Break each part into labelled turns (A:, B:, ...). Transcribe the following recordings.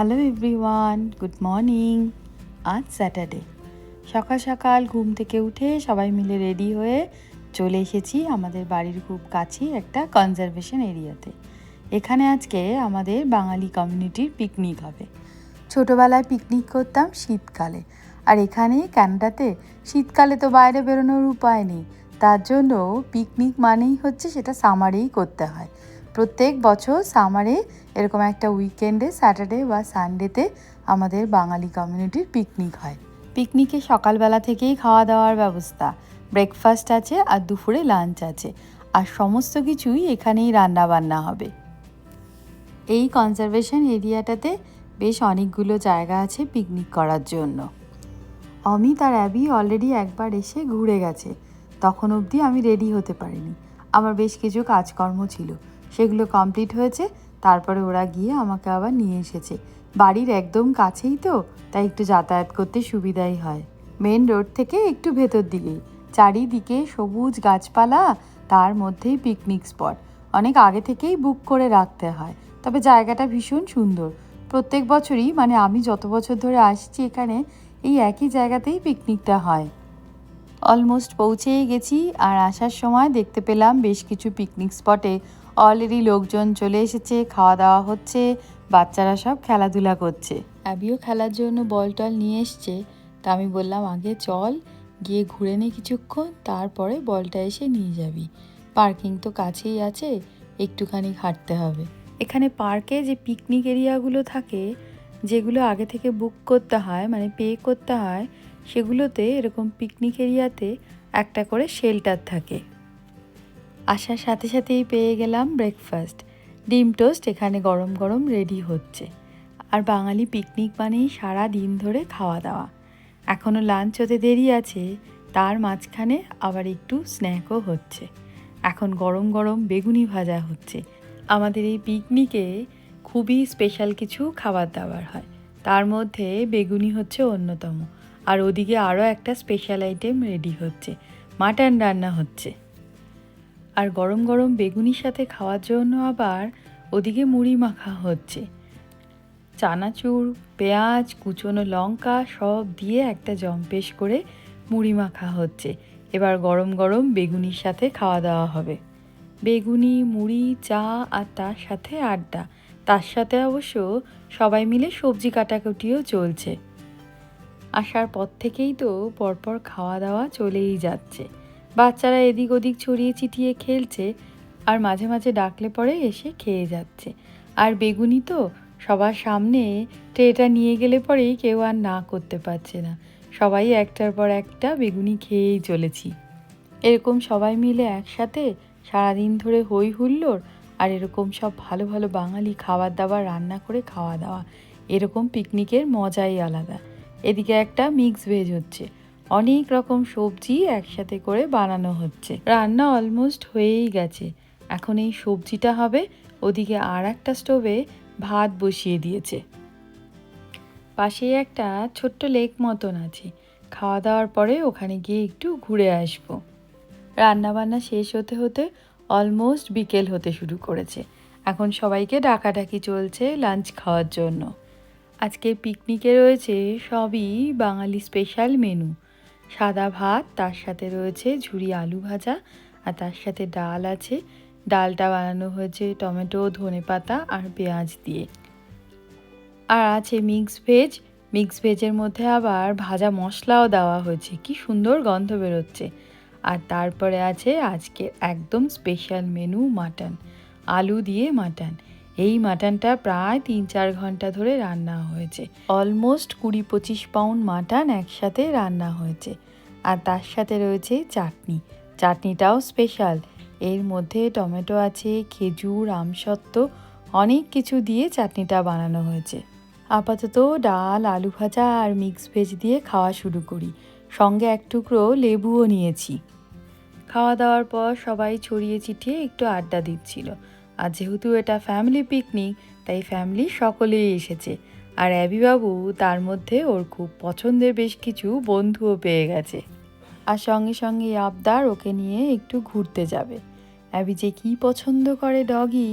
A: Hello everyone good morning আজ Saturday সকাল সকাল ঘুম থেকে উঠে সবাই মিলে রেডি হয়ে চলে এসেছি আমাদের বাড়ির খুব কাছেই একটা কনজারভেশন এরিয়াতে এখানে আজকে আমাদের বাঙালি কমিউনিটির পিকনিক হবে। ছোটোবেলায় পিকনিক করতাম শীতকালে। আর এখানে ক্যানাডাতে শীতকালে তো বাইরে বেরোনোর উপায় নেই। তার জন্য পিকনিক মানেই হচ্ছে সেটা সামারেই করতে হয়। প্রত্যেক বছর সামারে এরকম একটা উইকেন্ডে স্যাটারডে বা সানডেতে আমাদের বাঙালি কমিউনিটির পিকনিক হয়। পিকনিকে সকালবেলা থেকেই খাওয়া দাওয়ার ব্যবস্থা। ব্রেকফাস্ট আছে আর দুপুরে লাঞ্চ আছে। আর সমস্ত কিছুই এখানেই রান্না বান্না হবে। এই কনজারভেশন এরিয়াটাতে বেশ অনেকগুলো জায়গা আছে পিকনিক করার জন্য। অমিত আর অ্যাবি অলরেডি একবার এসে ঘুরে গেছে। তখন অবধি আমি রেডি হতে পারিনি। আমার বেশ কিছু কাজকর্ম ছিল। সেগুলো কমপ্লিট হয়েছে, তারপরে ওরা গিয়ে আমাকে আবার নিয়ে এসেছে। বাড়ির একদম কাছেই তো, তাই একটু যাতায়াত করতে সুবিধাই হয়। মেন রোড থেকে একটু ভেতর দিকেই। চারিদিকে সবুজ গাছপালা, তার মধ্যেই পিকনিক স্পট অনেক আগে থেকেই বুক করে রাখতে হয়। তবে জায়গাটা ভীষণ সুন্দর। প্রত্যেক বছরই মানে আমি যত বছর ধরে আসছি এখানে, এই একই জায়গাতেই পিকনিকটা হয়। অলমোস্ট পৌঁছেই গেছি, আর আসার সময় দেখতে পেলাম বেশ কিছু পিকনিক স্পটে অলরেডি লোকজন চলে এসেছে খাওয়া দাওয়া হচ্ছে বাচ্চারা সব খেলাধুলা করছে। অ্যাবিও খেলার জন্য বল টল নিয়ে এসছে। তা আমি বললাম আগে চল গিয়ে ঘুরে নে কিছুক্ষণ তারপরে বলটা এসে নিয়ে যাবি। পার্কিং তো কাছেই আছে একটুখানি হাঁটতে হবে। এখানে পার্কে যে পিকনিক এরিয়াগুলো থাকে যেগুলো আগে থেকে বুক করতে হয় মানে পে করতে হয় সেগুলোতে এরকম পিকনিক এরিয়াতে একটা করে শেল্টার থাকে। আসার সাথে সাথেই পেয়ে গেলাম ব্রেকফাস্ট ডিম টোস্ট এখানে গরম গরম রেডি হচ্ছে। আর বাঙালি পিকনিক মানেই সারা দিন ধরে খাওয়া দাওয়া। এখনও লাঞ্চ হতে দেরি আছে, তার মাঝখানে আবার একটু স্ন্যাকও হচ্ছে। এখন গরম গরম বেগুনি ভাজা হচ্ছে। আমাদের এই পিকনিকে খুবই স্পেশাল কিছু খাবার দাবার হয়। তার মধ্যে বেগুনি হচ্ছে অন্যতম। আর ওদিকে আরও একটা স্পেশাল আইটেম রেডি হচ্ছে। মাটন রান্না হচ্ছে। আর গরম গরম বেগুনির সাথে খাওয়ার জন্য আবার ওদিকে মুড়ি মাখা হচ্ছে। চানাচুর, পেঁয়াজ, কুচনো লঙ্কা সব দিয়ে একটা জম্পেশ করে মুড়ি মাখা হচ্ছে। এবার গরম গরম বেগুনির সাথে খাওয়া দাওয়া হবে। বেগুনি, মুড়ি, চা আর তার সাথে আড্ডা। তার সাথে অবশ্য সবাই মিলে সবজি কাটাকুটিও চলছে। আসার পর থেকেই তো পরপর খাওয়া দাওয়া চলেই যাচ্ছে। বাচ্চারা এদিক ওদিক ছড়িয়ে ছিটিয়ে খেলছে আর মাঝে মাঝে ডাকলে পরে এসে খেয়ে যাচ্ছে। আর বেগুনি তো সবার সামনে ট্রেটা নিয়ে গেলে পরেই কেউ আর না করতে পারছে না। সবাই একটার পর একটা বেগুনি খেয়েই চলেছি। এরকম সবাই মিলে একসাথে সারাদিন ধরে হই হুল্লোড় আর এরকম সব ভালো ভালো বাঙালি খাবার দাবার রান্না করে খাওয়া দাওয়া এরকম পিকনিকের মজাই আলাদা। এদিকে একটা মিক্স ভেজ হচ্ছে। অনেক রকম সবজি একসাথে করে বানানো হচ্ছে। রান্না অলমোস্ট হয়েই গেছে। এখন এই সবজিটা হবে ওদিকে আর একটা স্টোভে ভাত বসিয়ে দিয়েছে। পাশে একটা ছোট্ট লেক মতন আছে। খাওয়া দাওয়ার পরে ওখানে গিয়ে একটু ঘুরে আসব। রান্না বান্না শেষ হতে হতে অলমোস্ট বিকেল হতে শুরু করেছে। এখন সবাইকে ডাকাডাকি চলছে লাঞ্চ খাওয়ার জন্য। আজকে পিকনিকে রয়েছে সবই বাঙালি স্পেশাল মেনু সাদা ভাত, তার সাথে রয়েছে ঝুরি আলু ভাজা আর তার সাথে ডাল আছে। ডালটা বানানো হয়েছে টমেটো ধনে পাতা আর পেঁয়াজ দিয়ে। আর আছে মিক্স ভেজ। মিক্স ভেজের মধ্যে আবার ভাজা মশলাও দেওয়া হয়েছে। কি সুন্দর গন্ধ বেরোচ্ছে। আর তারপরে আছে আজকে একদম স্পেশাল মেনু মাটন আলু দিয়ে মাটন এই মাটনটা প্রায় তিন চার ঘণ্টা ধরে রান্না হয়েছে। অলমোস্ট কুড়ি পঁচিশ পাউন্ড মাটন একসাথে রান্না হয়েছে। আর তার সাথে রয়েছে চাটনি। চাটনিটাও স্পেশাল এর মধ্যে টমেটো আছে, খেজুর, আমসত্ত্ব, অনেক কিছু দিয়ে চাটনিটা বানানো হয়েছে। আপাতত ডাল, আলু ভাজা আর মিক্স ভেজ দিয়ে খাওয়া শুরু করি। সঙ্গে এক টুকরো লেবুও নিয়েছি। খাওয়া দাওয়ার পর সবাই ছড়িয়ে ছিটিয়ে একটু আড্ডা দিচ্ছিল। আর যেহেতু এটা ফ্যামিলি পিকনিক তাই ফ্যামিলি সকলেই এসেছে। আর অ্যাবিবাবু তার মধ্যে ওর খুব পছন্দের বেশ কিছু বন্ধুও পেয়ে গেছে। আর সঙ্গে সঙ্গে আবদার ওকে নিয়ে একটু ঘুরতে যাবে। অ্যাবি যে কী পছন্দ করে ডগি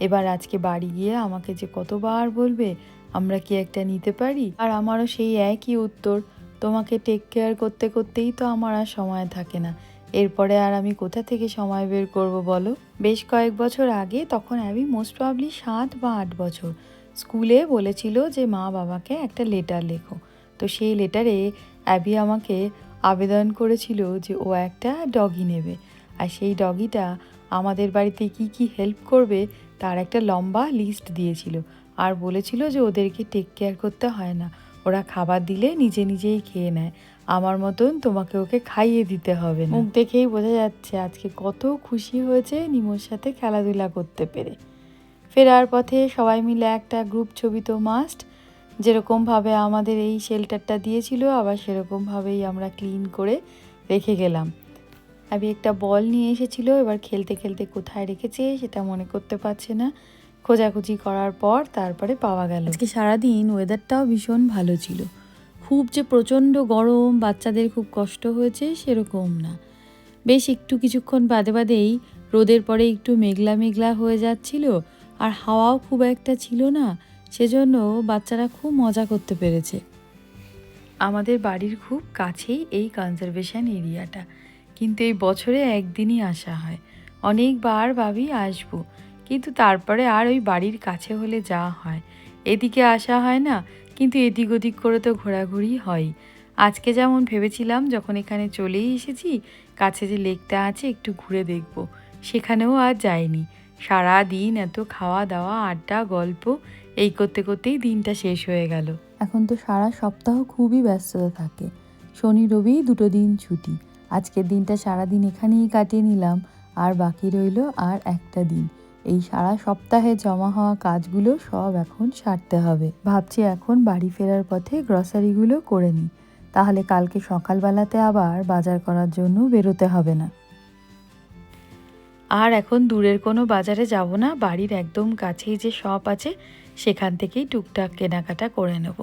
A: এবার আজকে বাড়ি গিয়ে আমাকে যে কতবার বলবে, আমরা কি একটা নিতে পারি? আর আমারও সেই একই উত্তর, তোমাকে টেক কেয়ার করতে করতেই তো আমার আর সময় থাকে না। এরপরে আর আমি কোথা থেকে সময় বের করব বলো? বেশ কয়েক বছর আগে তখন অ্যাবি মোস্ট প্রবলি সাত বা আট বছর। স্কুলে বলেছিল যে মা বাবাকে একটা লেটার লেখো। তো সেই লেটারে অ্যাবি আমাকে আবেদন করেছিল যে ও একটা ডগি নেবে। আর সেই ডগিটা আমাদের বাড়িতে কি কি হেল্প করবে তার একটা লম্বা লিস্ট দিয়েছিল। আর বলেছিল যে ওদেরকে টেক কেয়ার করতে হয় না। ওরা খাবার দিলে নিজে নিজেই খেয়ে নেয়। আমার মতন তোমাকে ওকে খাইয়ে দিতে হবে মুখ দেখেই বোঝা যাচ্ছে আজকে কত খুশি হয়েছে নিমোর সাথে খেলাধুলা করতে পেরে। ফেরার পথে সবাই মিলে একটা গ্রুপ ছবি তো মাস্ট যেরকমভাবে আমাদের এই শেল্টারটা দিয়েছিল আবার সেরকমভাবেই আমরা ক্লিন করে রেখে গেলাম। আমি একটা বল নিয়ে এসেছিল এবার খেলতে খেলতে কোথায় রেখেছে সেটা মনে করতে পারছে না। খোঁজাখুঁজি করার পর তারপরে পাওয়া গেল। আজকে সারাদিন ওয়েদারটাও ভীষণ ভালো ছিল। খুব যে প্রচণ্ড গরম, বাচ্চাদের খুব কষ্ট হয়েছে সেরকম না। বেশ একটু কিছুক্ষণ বাদে বাদেই রোদের পরে একটু মেঘলা মেঘলা হয়ে যাচ্ছিল আর হাওয়াও খুব একটা ছিল না, সেজন্য বাচ্চারা খুব মজা করতে পেরেছে। আমাদের বাড়ির খুব কাছেই এই কনজারভেশন এরিয়াটা কিন্তু এই বছরে একদিনই আসা হয়। অনেকবার ভাবি আসব, কিন্তু তারপরে আর ওই বাড়ির কাছে হলে যাওয়া হয়। এদিকে আসা হয় না কিন্তু এদিক ওদিক করে তো ঘোরাঘুরি হয়। আজকে যেমন ভেবেছিলাম যখন এখানে চলেই এসেছি, কাছে যে লেকটা আছে একটু ঘুরে দেখব। সেখানেও আর যায়নি সারা দিন এত খাওয়া দাওয়া আড্ডা, গল্প, এই করতে করতেই দিনটা শেষ হয়ে গেল। এখন তো সারা সপ্তাহ খুবই ব্যস্ততা থাকে। শনি, রবি দুটো দিন ছুটি। আজকের দিনটা সারা দিন এখানেই কাটিয়ে নিলাম। আর বাকি রইল আর একটা দিন। এই সারা সপ্তাহে জমা হওয়া কাজগুলো সব এখন সারতে হবে। ভাবছি এখন বাড়ি ফেরার পথে গ্রসারিগুলো করে নিই। তাহলে কালকে সকালবেলাতে আবার বাজার করার জন্য বেরোতে হবে না। আর এখন দূরের কোনো বাজারে যাব না, বাড়ির একদম কাছেই যে শপ আছে, সেখান থেকেই টুকটাক কেনাকাটা করে নেব।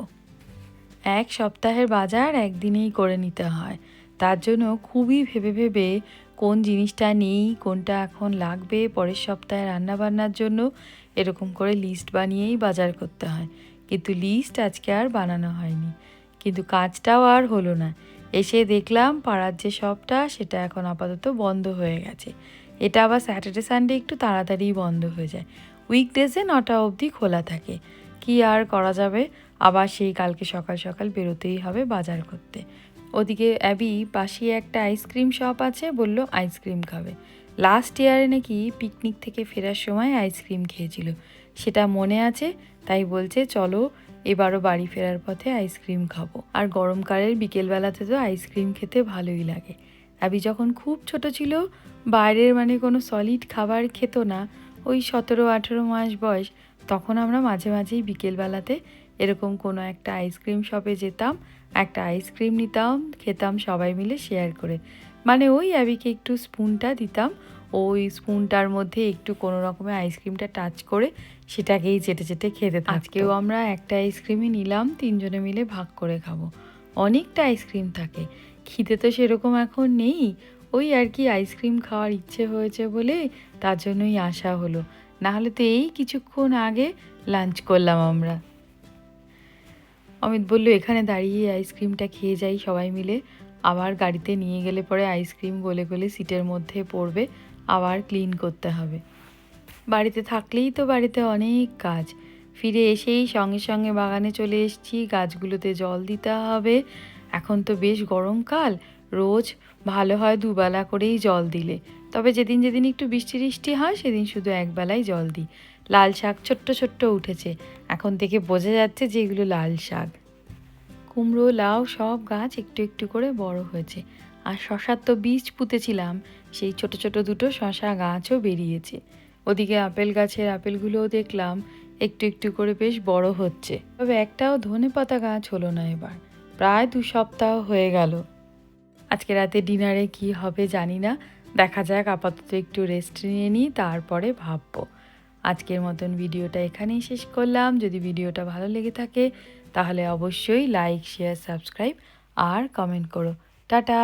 A: এক সপ্তাহের বাজার একদিনেই করে নিতে হয়। তার জন্য খুবই ভেবে ভেবে কোন জিনিসটা নেই, কোনটা এখন লাগবে পরের সপ্তাহে রান্নাবান্নার জন্য, এরকম করে লিস্ট বানিয়েই বাজার করতে হয়। কিন্তু লিস্ট আজকে আর বানানো হয়নি। কিন্তু কাজটাও আর হলো না। এসে দেখলাম পাড়ার যে শপটা সেটা এখন আপাতত বন্ধ হয়ে গেছে। এটা আবার স্যাটারডে সানডে একটু তাড়াতাড়ি বন্ধ হয়ে যায়। উইকডেজে নটা অবধি খোলা থাকে। কি আর করা যাবে? আবার সেই কালকে সকাল সকাল বেরোতেই হবে বাজার করতে। ওদিকে অ্যাবি পাশে একটা আইসক্রিম শপ আছে, বলল, আইসক্রিম খাবে। লাস্ট ইয়ারে নাকি পিকনিক থেকে ফেরার সময় আইসক্রিম খেয়েছিল। সেটা মনে আছে, তাই বলছে, চলো, এবারও বাড়ি ফেরার পথে আইসক্রিম খাব। আর গরমকালের বিকেলবেলাতে তো আইসক্রিম খেতে ভালোই লাগে। অ্যাবি যখন খুব ছোট ছিল, বাইরের মানে কোনো সলিড খাবার খেত না। ওই সতেরো আঠেরো মাস বয়স, তখন আমরা মাঝে মাঝেই বিকেলবেলাতে এরকম কোনো একটা আইসক্রিম শপে যেতাম একটা আইসক্রিম নিতাম খেতাম সবাই মিলে শেয়ার করে। মানে ওই অ্যাবিকে একটু স্পুনটা দিতাম ওই স্পুনটার মধ্যে একটু কোনো রকমের আইসক্রিমটা টাচ করে সেটাকেই চেটে চেটে খেতে আজকেও আমরা একটা আইসক্রিমই নিলাম তিনজনে মিলে ভাগ করে খাব। অনেকটা আইসক্রিম থাকে। খিদে তো সেরকম এখন নেই। ওই আর কি আইসক্রিম খাওয়ার ইচ্ছে হয়েছে বলে তার জন্যই আসা হলো। নাহলে তো এই কিছুক্ষণ আগে লাঞ্চ করলাম আমরা। অমিত বলল, এখানে দাঁড়িয়ে আইসক্রিমটা খেয়ে যাই সবাই মিলে। আবার গাড়িতে নিয়ে গেলে পরে আইসক্রিম গলে গলে সিটের মধ্যে পড়বে, আবার ক্লিন করতে হবে। বাড়িতে থাকলেই তো বাড়িতে অনেক কাজ। ফিরে এসেই সঙ্গে সঙ্গে বাগানে চলে এসেছি, গাছগুলোতে জল দিতে হবে। এখন তো বেশ গরমকাল রোজ ভালো হয় দুবেলা করেই জল দিলে। তবে যেদিন যেদিন একটু বৃষ্টি বৃষ্টি হয়, সেদিন শুধু একবেলাই জল দিই। লাল শাক ছোট্ট ছোট্ট উঠেছে। এখন থেকে বোঝা যাচ্ছে যে এগুলো লাল শাক। কুমড়ো, লাউ সব গাছ একটু একটু করে বড় হয়েছে। আর শশার তো বীজ পুঁতেছিলাম, সেই ছোট ছোট দুটো শশা গাছও বেরিয়েছে। ওদিকে আপেল গাছের আপেলগুলোও দেখলাম, একটু একটু করে বেশ বড় হচ্ছে। তবে একটাও ধনে পাতা গাছ হলো না এবার। প্রায় দু সপ্তাহ হয়ে গেল। আজকে রাতে ডিনারে কি হবে জানি না। দেখা যাক, আপাতত একটু রেস্ট নিয়ে নিই, তারপরে ভাববো। আজকের মতন ভিডিওটা এখানেই শেষ করলাম। যদি ভিডিওটা ভালো লেগে থাকে, তাহলে অবশ্যই লাইক শেয়ার সাবস্ক্রাইব আর কমেন্ট করো। টাটা!